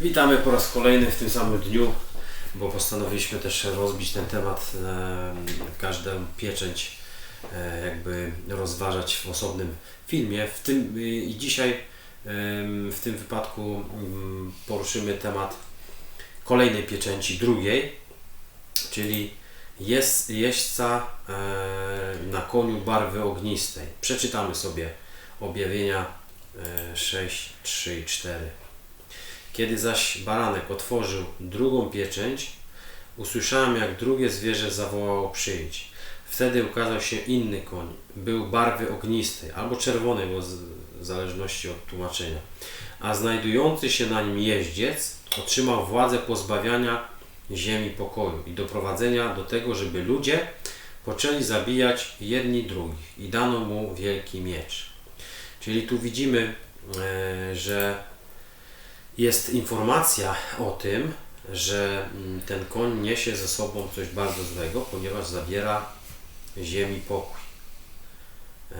Witamy po raz kolejny w tym samym dniu, bo postanowiliśmy też rozbić ten temat, każdą pieczęć e, jakby rozważać w osobnym filmie. W tym, y, I dzisiaj w tym wypadku mm, poruszymy temat kolejnej pieczęci, drugiej, czyli jest jeźdźca e, na koniu barwy ognistej. Przeczytamy sobie objawienia e, 6, 3 i 4. Kiedy zaś baranek otworzył drugą pieczęć, usłyszałem, jak drugie zwierzę zawołało przyjdź. Wtedy ukazał się inny koń. Był barwy ognistej albo czerwonej, bo z, w zależności od tłumaczenia. A znajdujący się na nim jeździec otrzymał władzę pozbawiania ziemi pokoju i doprowadzenia do tego, żeby ludzie poczęli zabijać jedni drugich i dano mu wielki miecz. Czyli tu widzimy, e, że jest informacja o tym, że mm, ten koń niesie ze sobą coś bardzo złego, ponieważ zabiera ziemi pokój. E,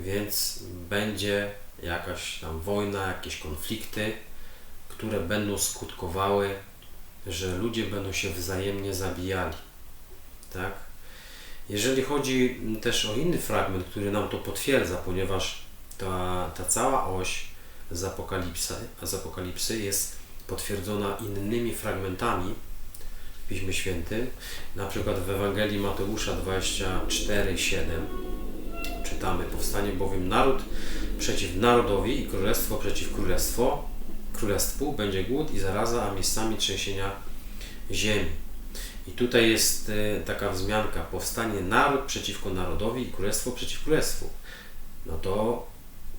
więc będzie jakaś tam wojna, jakieś konflikty, które będą skutkowały, że ludzie będą się wzajemnie zabijali. Tak? Jeżeli chodzi też o inny fragment, który nam to potwierdza, ponieważ ta, ta cała oś z Apokalipsy, z Apokalipsy jest potwierdzona innymi fragmentami w Piśmie Świętym, na przykład w Ewangelii Mateusza 24:7 czytamy: Powstanie bowiem naród przeciw narodowi i królestwo przeciw królestwo, królestwu, będzie głód i zaraza, a miejscami trzęsienia ziemi. I tutaj jest e, taka wzmianka: powstanie naród przeciwko narodowi i królestwo przeciw królestwu. No to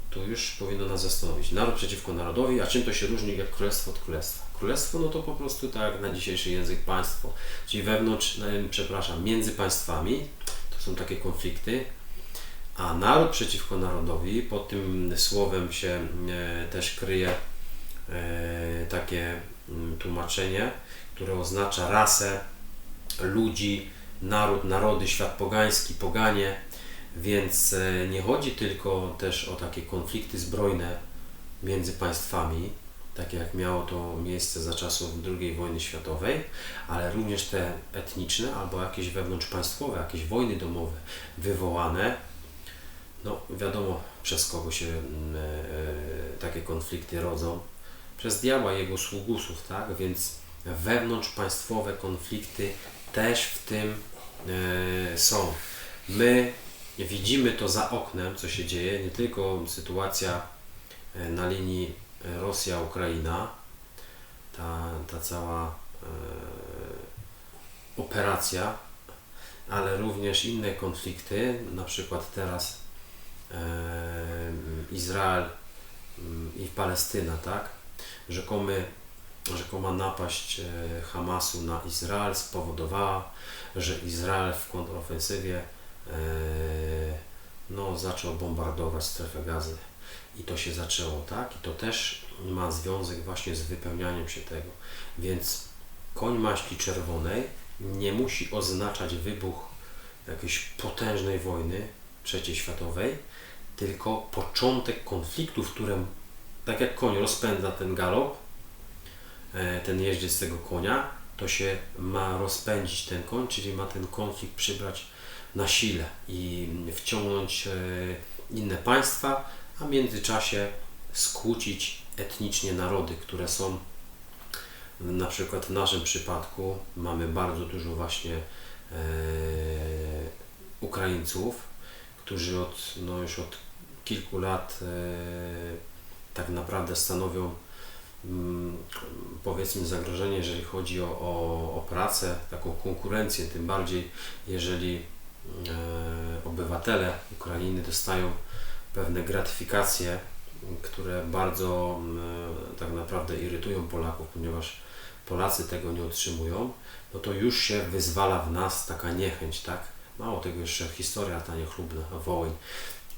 tu już powinno nas zastanowić. Naród przeciwko narodowi, a czym to się różni jak królestwo od królestwa? Królestwo no to po prostu tak na dzisiejszy język państwo, czyli wewnątrz, przepraszam, między państwami, to są takie konflikty, a naród przeciwko narodowi, pod tym słowem się e, też kryje e, takie mm, tłumaczenie, które oznacza rasę, ludzi, naród, narody, świat pogański, poganie, więc e, nie chodzi tylko też o takie konflikty zbrojne między państwami, takie jak miało to miejsce za czasów II wojny światowej, ale również te etniczne albo jakieś wewnątrzpaństwowe, jakieś wojny domowe wywołane, no wiadomo przez kogo się mm, e, e, takie konflikty rodzą, przez diabła i jego sługusów, tak? Więc wewnątrzpaństwowe konflikty też w tym są. My widzimy to za oknem, co się dzieje, nie tylko sytuacja e, na linii e, Rosja-Ukraina, ta, ta cała e, operacja, ale również inne konflikty, na przykład teraz e, Izrael mm, i Palestyna, tak? Rzekomy, rzekoma napaść e, Hamasu na Izrael spowodowała, że Izrael w kontrofensywie no, zaczął bombardować strefę gazy. I to się zaczęło, tak? I to też ma związek właśnie z wypełnianiem się tego. Więc koń maśli czerwonej nie musi oznaczać wybuch jakiejś potężnej wojny trzeciej światowej, tylko początek konfliktu, w którym tak jak koń rozpędza ten galop, e, ten jeździec tego konia, to się ma rozpędzić ten koń, czyli ma ten konflikt przybrać na sile i wciągnąć e, inne państwa, a w międzyczasie skłócić etnicznie narody, które są na przykład w naszym przypadku mamy bardzo dużo właśnie e, Ukraińców, którzy od, no już od kilku lat e, tak naprawdę stanowią mm, powiedzmy zagrożenie, jeżeli chodzi o, o, o pracę, taką konkurencję, tym bardziej jeżeli obywatele Ukrainy dostają pewne gratyfikacje, które bardzo e, tak naprawdę irytują Polaków, ponieważ Polacy tego nie otrzymują, no to już się wyzwala w nas taka niechęć, tak? Mało tego jeszcze historia ta niechlubna wojen.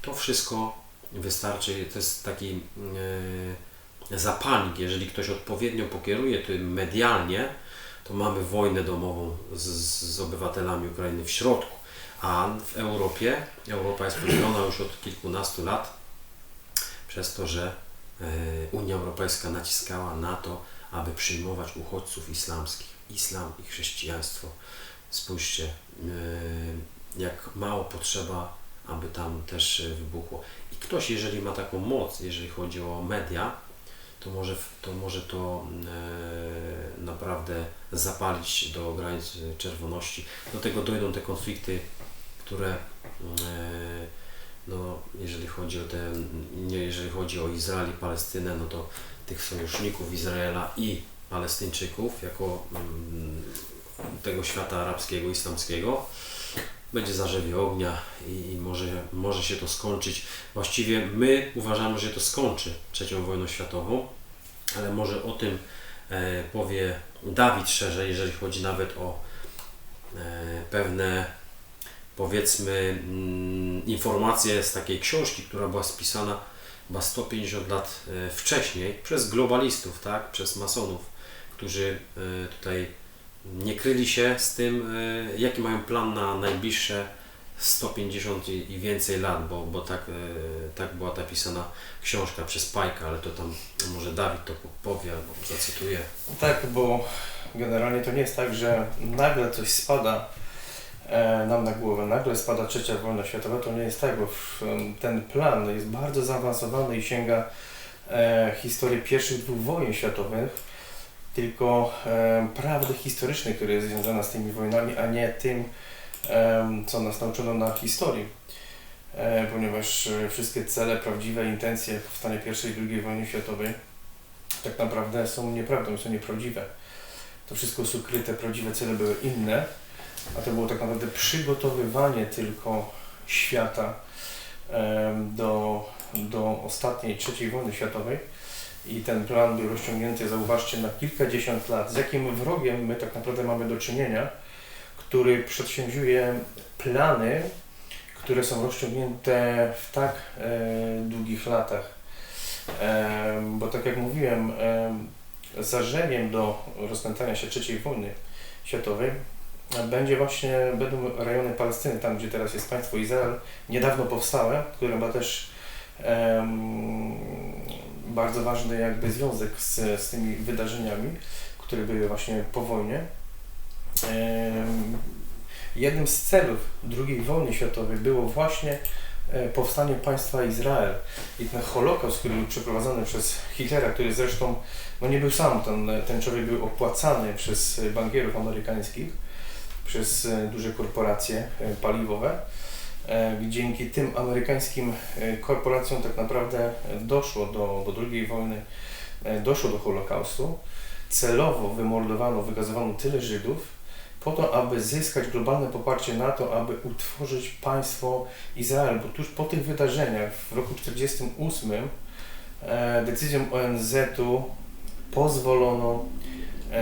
To wszystko wystarczy, to jest taki e, zapalnik, jeżeli ktoś odpowiednio pokieruje tym medialnie, to mamy wojnę domową z, z obywatelami Ukrainy w środku. A w Europie, Europa jest podzielona już od kilkunastu lat przez to, że Unia Europejska naciskała na to, aby przyjmować uchodźców islamskich. Islam i chrześcijaństwo. Spójrzcie, e, jak mało potrzeba, aby tam też wybuchło. I ktoś, jeżeli ma taką moc, jeżeli chodzi o media, to może to, może to e, naprawdę zapalić do granic czerwoności. Do tego dojdą te konflikty, które e, no, jeżeli chodzi o te, nie, jeżeli chodzi o Izrael i Palestynę, no to tych sojuszników Izraela i Palestyńczyków jako mm, tego świata arabskiego, islamskiego będzie zarzewie ognia i, i może, może się to skończyć. Właściwie my uważamy, że to skończy trzecią wojną światową, ale może o tym e, powie Dawid szerzej, jeżeli chodzi nawet o e, pewne powiedzmy mm, informacje z takiej książki, która była spisana chyba 150 lat e, wcześniej przez globalistów, tak, przez masonów, którzy e, tutaj nie kryli się z tym, e, jaki mają plan na najbliższe 150 i więcej lat, bo, bo tak, tak była ta pisana książka przez Pajka, ale to tam może Dawid to powie albo zacytuje. Tak, bo generalnie to nie jest tak, że nagle coś spada nam na głowę. Nagle spada trzecia wojna światowa, to nie jest tak, bo ten plan jest bardzo zaawansowany i sięga e, historii pierwszych dwóch wojen światowych, tylko e, prawdy historycznej, która jest związana z tymi wojnami, a nie tym, co nas nauczono na historii. Ponieważ wszystkie cele, prawdziwe intencje powstania pierwszej i drugiej wojny światowej tak naprawdę są nieprawdą, są nieprawdziwe. To wszystko jest ukryte, prawdziwe cele były inne a to było tak naprawdę przygotowywanie tylko świata do, do ostatniej, trzeciej wojny światowej. I ten plan był rozciągnięty, zauważcie, na kilkadziesiąt lat. Z jakim wrogiem my tak naprawdę mamy do czynienia, który przedsięwziuje plany, które są rozciągnięte w tak e, długich latach. Bo tak jak mówiłem, e, do rozpętania się trzeciej wojny światowej będzie właśnie, będą rejony Palestyny, tam gdzie teraz jest państwo Izrael, niedawno powstałe, które ma też um, bardzo ważny jakby związek z, z tymi wydarzeniami, które były właśnie po wojnie. Um, jednym z celów II wojny światowej było właśnie e, powstanie państwa Izrael i ten Holokaust, który był przeprowadzony przez Hitlera, który zresztą no nie był sam, ten, ten człowiek był opłacany przez bankierów amerykańskich, przez e, duże korporacje e, paliwowe. E, dzięki tym amerykańskim korporacjom tak naprawdę doszło do, do II wojny, doszło do Holokaustu. Celowo wymordowano, wygazowano tyle Żydów, po to, aby zyskać globalne poparcie na to, aby utworzyć państwo Izrael, bo tuż po tych wydarzeniach w roku 1948 decyzją ONZ-u pozwolono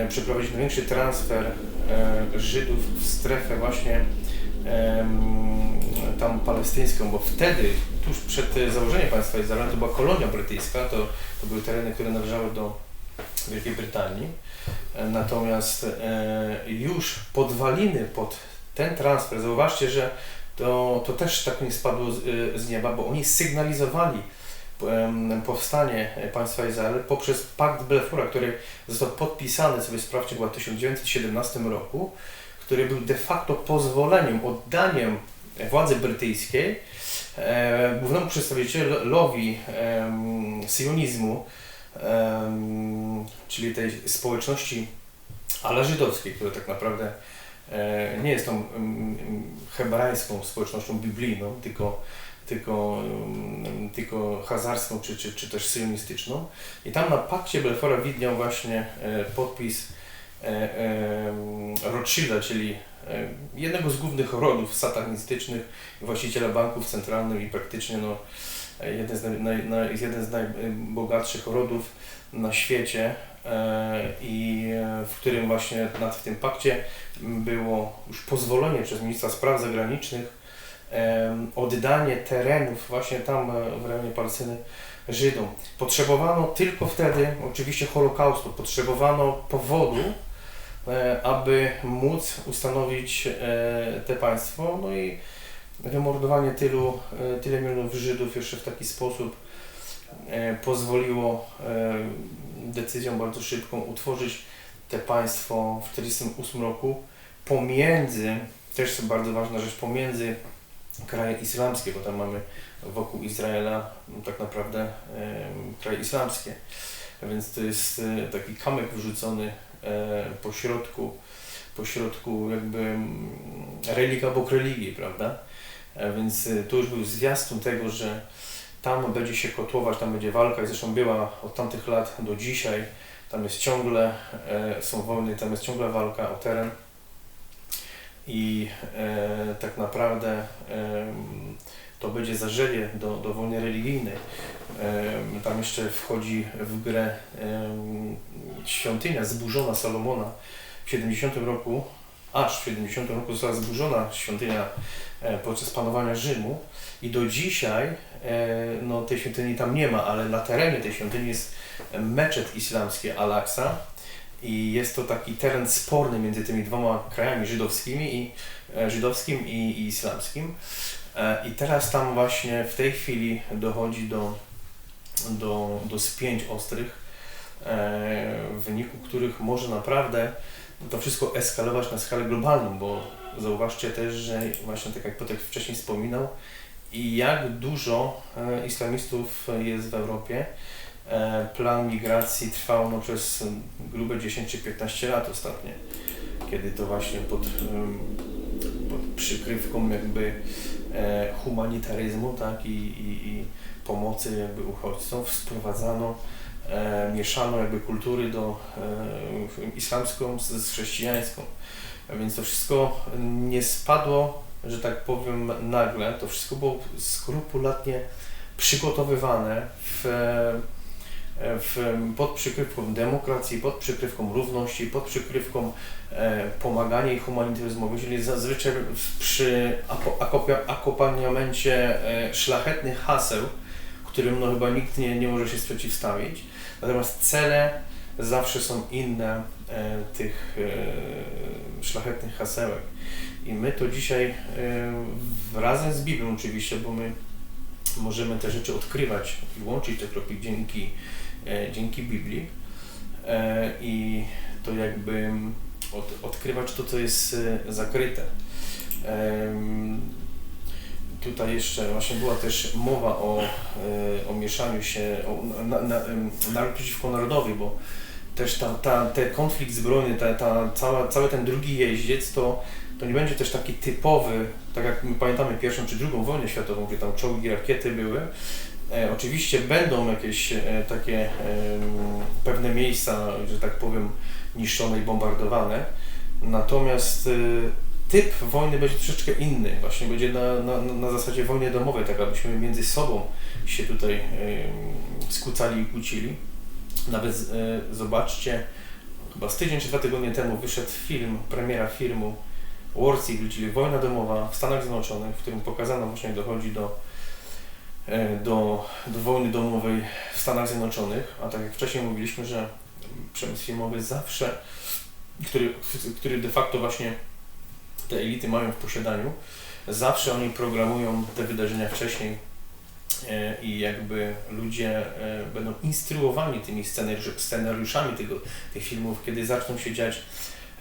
przeprowadzić największy transfer e, Żydów w strefę właśnie tam palestyńską, bo wtedy, tuż przed założeniem państwa Izraela, to była kolonia brytyjska, to, to były tereny, które należały do Wielkiej Brytanii. E, natomiast już podwaliny pod ten transfer, zauważcie, że to, to też tak nie spadło z, z nieba, bo oni sygnalizowali powstanie państwa Izrael poprzez pakt Belfora, który został podpisany, sobie sprawdźcie, w 1917 roku, który był de facto pozwoleniem, oddaniem władzy brytyjskiej e, głównemu przedstawicielowi e, sionizmu, e, czyli tej społeczności ale żydowskiej, która tak naprawdę e, nie jest tą hebrajską społecznością biblijną, tylko tylko, tylko hazarską czy, czy, czy też syjonistyczną. I tam na pakcie Belfora widniał właśnie e, podpis e, e, Rothschilda, czyli jednego z głównych rodów satanistycznych, właściciela banków centralnych i praktycznie no, jeden, z naj, naj, jeden z najbogatszych rodów na świecie i w którym właśnie nad tym pakcie było już pozwolenie przez ministra spraw zagranicznych oddanie terenów właśnie tam e, w rejonie Palestyny Żydom. Potrzebowano tylko wtedy, oczywiście Holokaustu, potrzebowano powodu, e, aby móc ustanowić e, te państwo, no i wymordowanie tylu, tyle milionów Żydów jeszcze w taki sposób pozwoliło decyzją bardzo szybką utworzyć te państwo w 1948 roku pomiędzy, też bardzo ważna rzecz, pomiędzy kraje islamskie, bo tam mamy wokół Izraela no, tak naprawdę kraje islamskie. Więc to jest e, taki kamyk wrzucony e, po środku, po środku jakby mm, religii obok religii, prawda? Więc e, to już był zwiastun tego, że tam będzie się kotłować, tam będzie walka i zresztą była od tamtych lat do dzisiaj. Tam jest ciągle, są wojny, tam jest ciągle walka o teren i e, tak naprawdę e, to będzie zarzenie do, do wojny religijnej. E, tam jeszcze wchodzi w grę e, świątynia zburzona Salomona. W 70 roku, aż w 70 roku została zburzona świątynia e, podczas panowania Rzymu. I do dzisiaj e, no, tej świątyni tam nie ma, ale na terenie tej świątyni jest meczet islamski Al-Aqsa i jest to taki teren sporny między tymi dwoma krajami żydowskimi i, e, żydowskim i, i islamskim. E, I teraz tam właśnie w tej chwili dochodzi do, do, do spięć ostrych, e, w wyniku których może naprawdę to wszystko eskalować na skalę globalną, bo zauważcie też, że właśnie tak jak Potek wcześniej wspominał, i jak dużo islamistów jest w Europie. E, Plan migracji trwał no, przez grube 10 czy 15 lat ostatnie, kiedy to właśnie pod, em, pod przykrywką jakby e, humanitaryzmu tak, i, i, i pomocy jakby uchodźcom sprowadzano, e, mieszano jakby kultury do islamską z, z chrześcijańską. A Więc to wszystko nie spadło, że tak powiem, nagle. To wszystko było skrupulatnie przygotowywane w, w, pod przykrywką demokracji, pod przykrywką równości, pod przykrywką e, pomagania i humanitaryzmu, czyli zazwyczaj przy akompaniamencie e, szlachetnych haseł, którym no chyba nikt nie, nie może się sprzeciwstawić. Natomiast cele zawsze są inne e, tych e, szlachetnych hasełek. I my to dzisiaj e, razem z Biblią oczywiście, bo my możemy te rzeczy odkrywać i łączyć te kropki dzięki, e, dzięki Biblii e, i to jakby od, odkrywać to, co jest e, zakryte. Tutaj jeszcze właśnie była też mowa o, e, o mieszaniu się, o na, na, przeciwko narodowi, bo też ta, ta, ten konflikt zbrojny, ta, ta, cała, cały ten drugi jeździec, to, to nie będzie też taki typowy, tak jak my pamiętamy pierwszą czy drugą wojnę światową, gdzie tam czołgi, rakiety były. E, oczywiście będą jakieś e, takie pewne miejsca, że tak powiem, niszczone i bombardowane, natomiast e, typ wojny będzie troszeczkę inny. Właśnie będzie na, na, na zasadzie wojny domowej, tak abyśmy między sobą się tutaj skłócali i kłócili. Nawet zobaczcie, chyba z tydzień czy dwa tygodnie temu wyszedł film, premiera filmu War Civil, czyli wojna domowa w Stanach Zjednoczonych, w którym pokazano właśnie dochodzi do, do, do wojny domowej w Stanach Zjednoczonych, a tak jak wcześniej mówiliśmy, że przemysł filmowy zawsze, który, który de facto właśnie te elity mają w posiadaniu, zawsze oni programują te wydarzenia wcześniej e, i jakby ludzie e, będą instruowani tymi scenariusz, scenariuszami tego, tych filmów, kiedy zaczną się dziać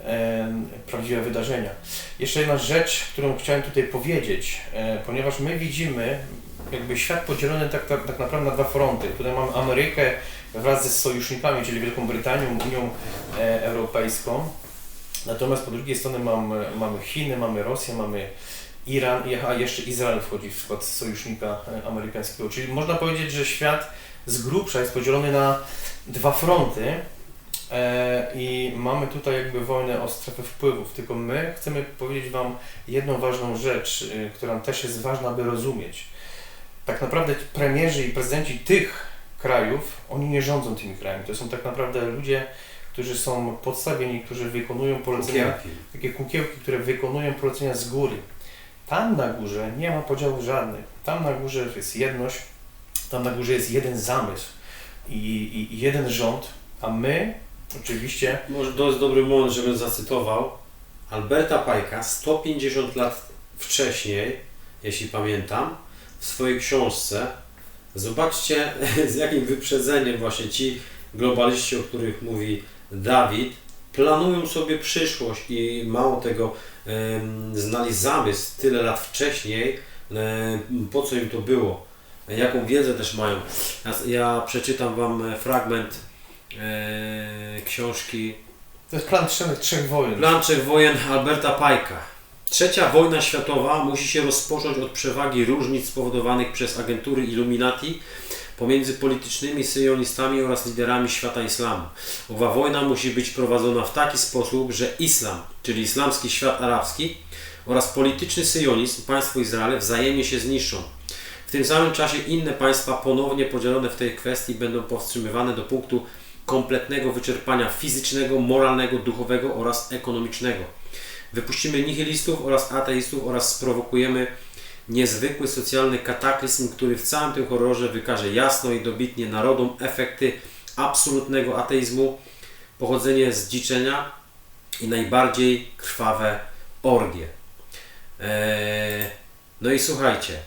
e, prawdziwe wydarzenia. Jeszcze jedna rzecz, którą chciałem tutaj powiedzieć, e, ponieważ my widzimy jakby świat podzielony tak, tak, tak naprawdę na dwa fronty. Tutaj mamy Amerykę wraz ze sojusznikami, czyli Wielką Brytanią, Unią e, Europejską. Natomiast po drugiej stronie mamy, mamy Chiny, mamy Rosję, mamy Iran, a jeszcze Izrael wchodzi w skład sojusznika e, amerykańskiego. Czyli można powiedzieć, że świat z grubsza jest podzielony na dwa fronty e, i mamy tutaj jakby wojnę o strefę wpływów. Tylko my chcemy powiedzieć Wam jedną ważną rzecz, e, która też jest ważna, aby rozumieć. Tak naprawdę premierzy i prezydenci tych krajów, oni nie rządzą tymi krajami. To są tak naprawdę ludzie, którzy są podstawieni, którzy wykonują polecenia Cukierki. takie kukiełki, które wykonują polecenia z góry. Tam na górze nie ma podziałów żadnych. Tam na górze jest jedność, tam na górze jest jeden zamysł i, i, i jeden rząd, a my oczywiście Może to jest dobry moment, żebym zacytował Alberta Pajka 150 lat wcześniej, jeśli pamiętam, w swojej książce Zobaczcie, z jakim wyprzedzeniem właśnie ci globaliści, o których mówi Dawid, planują sobie przyszłość i mało tego, znali zamysł tyle lat wcześniej, po co im to było, jaką wiedzę też mają. Ja, ja przeczytam Wam fragment e, książki To jest plan trzech, trzech wojen. Plan trzech wojen Alberta Pajka. Trzecia wojna światowa musi się rozpocząć od przewagi różnic spowodowanych przez agentury Illuminati pomiędzy politycznymi syjonistami oraz liderami świata islamu. Owa wojna musi być prowadzona w taki sposób, że islam, czyli islamski świat arabski oraz polityczny syjonizm, państwo Izrael wzajemnie się zniszczą. W tym samym czasie inne państwa ponownie podzielone w tej kwestii będą powstrzymywane do punktu kompletnego wyczerpania fizycznego, moralnego, duchowego oraz ekonomicznego. Wypuścimy nihilistów oraz ateistów oraz sprowokujemy niezwykły socjalny kataklizm, który w całym tym horrorze wykaże jasno i dobitnie narodom efekty absolutnego ateizmu, pochodzenie zdziczenia i najbardziej krwawe orgie. Eee, no i słuchajcie,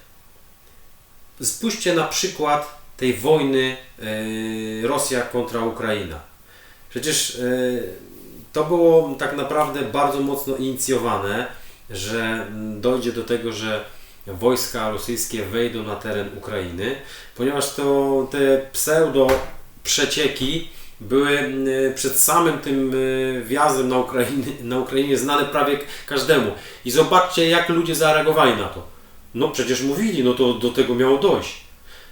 spójrzcie na przykład tej wojny e, Rosja kontra Ukraina. Przecież e, to było tak naprawdę bardzo mocno inicjowane, że dojdzie do tego, że wojska rosyjskie wejdą na teren Ukrainy, ponieważ to te pseudo przecieki były przed samym tym wjazdem na Ukrainie, na Ukrainie znane prawie każdemu. I zobaczcie, jak ludzie zareagowali na to. No przecież mówili, no to do tego miało dojść.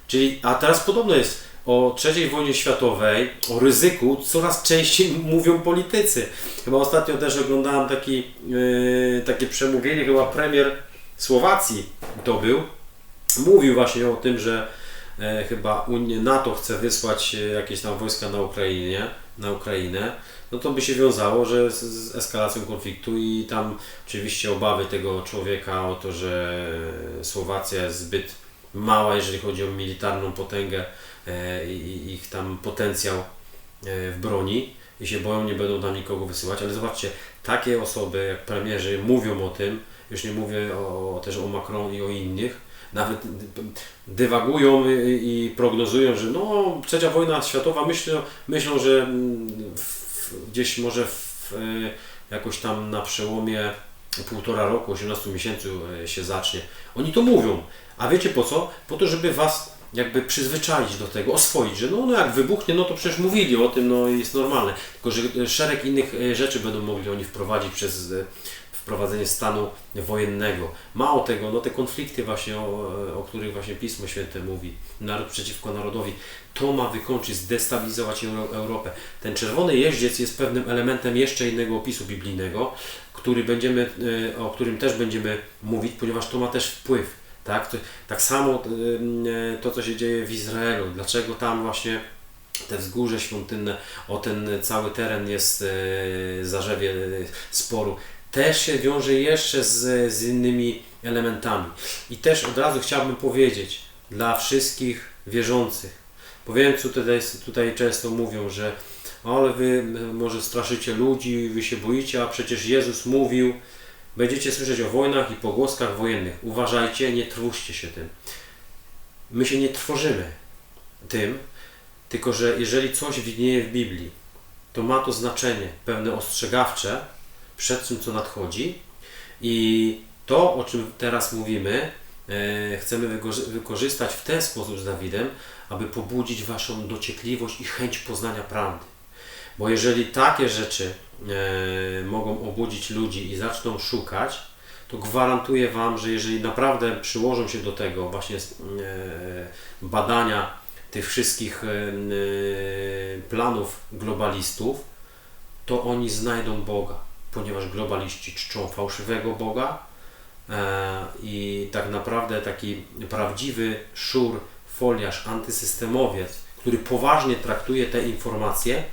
Czyli, a teraz podobno jest o III wojnie światowej, o ryzyku coraz częściej mówią politycy. Chyba ostatnio też oglądałem taki, yy, takie przemówienie, chyba premier Słowacji to był. Mówił właśnie o tym, że e, chyba Unia, NATO chce wysłać e, jakieś tam wojska na Ukrainie, na Ukrainę, no to by się wiązało, że z, z eskalacją konfliktu i tam oczywiście obawy tego człowieka o to, że Słowacja jest zbyt mała, jeżeli chodzi o militarną potęgę i i ich tam potencjał e, w broni. I się boją, nie będą tam nikogo wysyłać, ale zobaczcie, takie osoby jak premierzy mówią o tym, już nie mówię o, też o Macron i o innych, nawet dy- dywagują i, prognozują, że no trzecia wojna światowa. Myślą, myślą że w, gdzieś może w, e, jakoś tam na przełomie półtora roku, 18 miesięcy e, się zacznie. Oni to mówią, a wiecie po co? Po to, żeby was jakby przyzwyczaić do tego, oswoić, że no, no jak wybuchnie, no to przecież mówili o tym, no jest normalne. Tylko, że e, szereg innych e, rzeczy będą mogli oni wprowadzić przez e, wprowadzenie stanu wojennego. Mało tego, no te konflikty właśnie, o, o których właśnie Pismo Święte mówi, naród przeciwko narodowi, to ma wykończyć, zdestabilizować Euro- Europę. Ten czerwony jeździec jest pewnym elementem jeszcze innego opisu biblijnego, który będziemy, o którym też będziemy mówić, ponieważ to ma też wpływ. Tak, tak samo e, to, co się dzieje w Izraelu. Dlaczego tam właśnie te wzgórze świątynne, o ten cały teren jest e, zarzewie sporu, też się wiąże jeszcze z, z innymi elementami. I też od razu chciałbym powiedzieć dla wszystkich wierzących, bo wiem, co tutaj, tutaj często mówią, że ale wy może straszycie ludzi, wy się boicie, a przecież Jezus mówił, będziecie słyszeć o wojnach i pogłoskach wojennych. Uważajcie, nie trwóżcie się tym. My się nie trwożymy tym, tylko że jeżeli coś widnieje w Biblii, to ma to znaczenie pewne ostrzegawcze przed tym, co nadchodzi i to, o czym teraz mówimy, e, chcemy wykorzy- wykorzystać w ten sposób z Dawidem, aby pobudzić Waszą dociekliwość i chęć poznania prawdy. Bo jeżeli takie rzeczy mogą obudzić ludzi i zaczną szukać, to gwarantuję Wam, że jeżeli naprawdę przyłożą się do tego właśnie e, badania tych wszystkich e, e, planów globalistów, to oni znajdą Boga, ponieważ globaliści czczą fałszywego Boga e, i tak naprawdę taki prawdziwy szur, foliarz, antysystemowiec, który poważnie traktuje te informacje,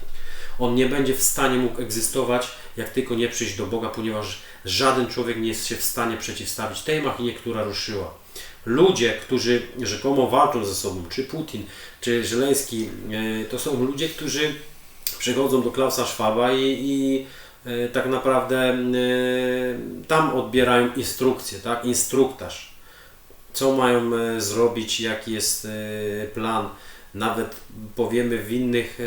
on nie będzie w stanie mógł egzystować, jak tylko nie przyjść do Boga, ponieważ żaden człowiek nie jest się w stanie przeciwstawić tej machinie, która ruszyła. Ludzie, którzy rzekomo walczą ze sobą, czy Putin, czy Żeleński, e, to są ludzie, którzy przychodzą do Klausa Schwaba i, i e, tak naprawdę e, tam odbierają instrukcję, tak? instruktaż. co mają zrobić, jaki jest plan. Nawet powiemy w innych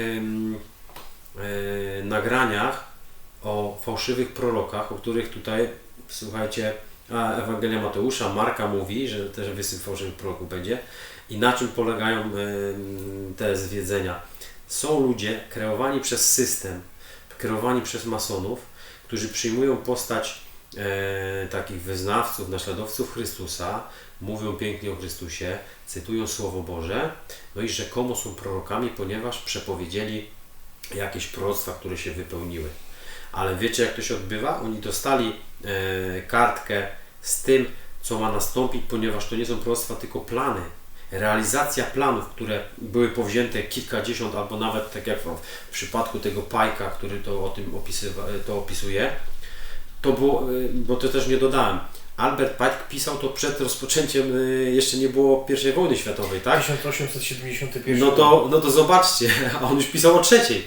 nagraniach o fałszywych prorokach, o których tutaj, słuchajcie, Ewangelia Mateusza, Marka mówi, że też wysyp fałszywych proroków będzie. I na czym polegają em, te zwiedzenia? Są ludzie kreowani przez system, kreowani przez masonów, którzy przyjmują postać e, takich wyznawców, naśladowców Chrystusa, mówią pięknie o Chrystusie, cytują Słowo Boże, no i rzekomo są prorokami, ponieważ przepowiedzieli jakieś proroctwa, które się wypełniły. Ale wiecie, jak to się odbywa? Oni dostali e, kartkę z tym, co ma nastąpić, ponieważ to nie są proroctwa, tylko plany. Realizacja planów, które były powzięte kilkadziesiąt, albo nawet tak jak w, przypadku tego Pajka, który to o tym opisywa, to opisuje, to było, y, bo to też nie dodałem. Albert Pike pisał to przed rozpoczęciem, y, jeszcze nie było I wojny światowej, tak? 1871 No to, no to zobaczcie, a on już pisał o trzeciej.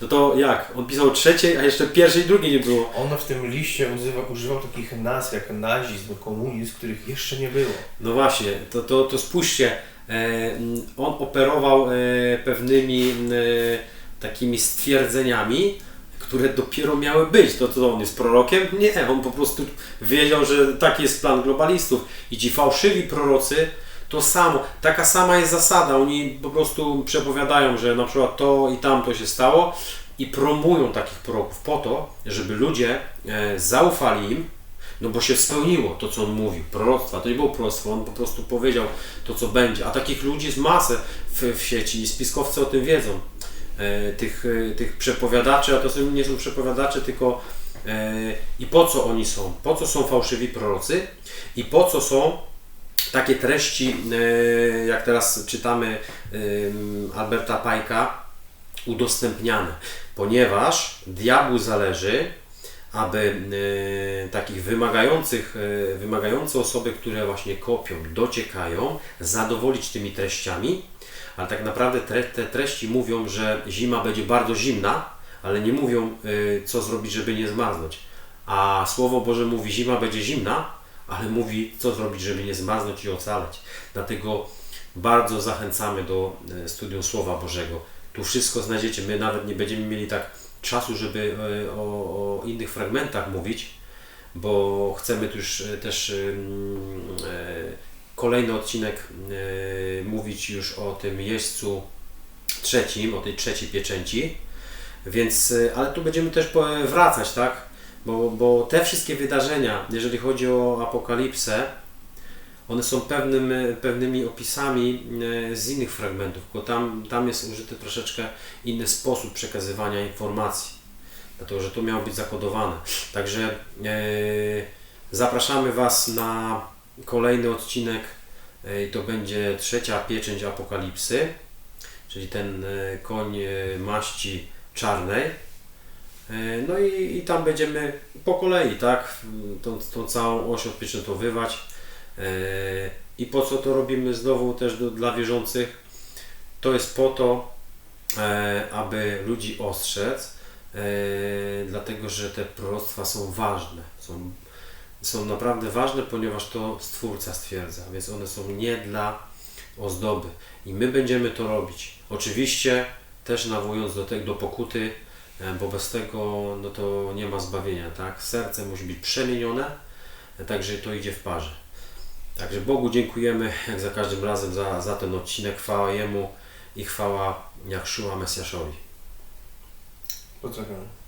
No to jak? On pisał o trzeciej, a jeszcze pierwszej i drugiej nie było. On w tym liście używa, używał takich nazw jak nazizm, komunizm, których jeszcze nie było. No właśnie, to, to, to spójrzcie, e, on operował e, pewnymi e, takimi stwierdzeniami, które dopiero miały być. To co on jest prorokiem? Nie, on po prostu wiedział, że taki jest plan globalistów. I ci fałszywi prorocy to samo, taka sama jest zasada. Oni po prostu przepowiadają, że na przykład to i tamto się stało i promują takich proroków po to, żeby ludzie e, zaufali im, no bo się spełniło to, co on mówił. Proroctwa, to nie było proroctwo, on po prostu powiedział to, co będzie. A takich ludzi jest masę w, w sieci i spiskowcy o tym wiedzą. E, tych, e, tych przepowiadaczy, a to nie są przepowiadacze, tylko e, i po co oni są? Po co są fałszywi prorocy? I po co są takie treści, jak teraz czytamy Alberta Pajka, udostępniane? Ponieważ diabłu zależy, aby takich wymagających, wymagające osoby, które właśnie kopią, dociekają, zadowolić tymi treściami, ale tak naprawdę te treści mówią, że zima będzie bardzo zimna, ale nie mówią, y, co zrobić, żeby nie zmarznąć. A Słowo Boże mówi, zima będzie zimna, ale mówi, co zrobić, żeby nie zmarznąć i ocaleć. Dlatego bardzo zachęcamy do e, studium Słowa Bożego. Tu wszystko znajdziecie. My nawet nie będziemy mieli tak czasu, żeby e, o, o innych fragmentach mówić, bo chcemy tu już e, też kolejny odcinek e, mówić już o tym jeźdźcu trzecim, o tej trzeciej pieczęci. Więc, e, ale tu będziemy też wracać, tak? Bo, bo te wszystkie wydarzenia, jeżeli chodzi o apokalipsę, one są pewnym, pewnymi opisami e, z innych fragmentów, bo tam, tam jest użyty troszeczkę inny sposób przekazywania informacji, dlatego że to miało być zakodowane. Także e, zapraszamy Was na kolejny odcinek. e, To będzie trzecia pieczęć apokalipsy, czyli ten e, koń e, maści czarnej. No i, i tam będziemy po kolei, tak, tą, tą całą oś odpieczętowywać. I po co to robimy znowu też do, dla wierzących? To jest po to, aby ludzi ostrzec, dlatego że te proroctwa są ważne. Są, są naprawdę ważne, ponieważ to Stwórca stwierdza, więc one są nie dla ozdoby. I my będziemy to robić. Oczywiście też nawołując do tego, do pokuty, e, bo bez tego no to nie ma zbawienia, tak? Serce musi być przemienione, e, także to idzie w parze. Także Bogu dziękujemy jak za każdym razem za, za ten odcinek. Chwała Jemu i chwała Jachszua Mesjaszowi. Pozdrawiam.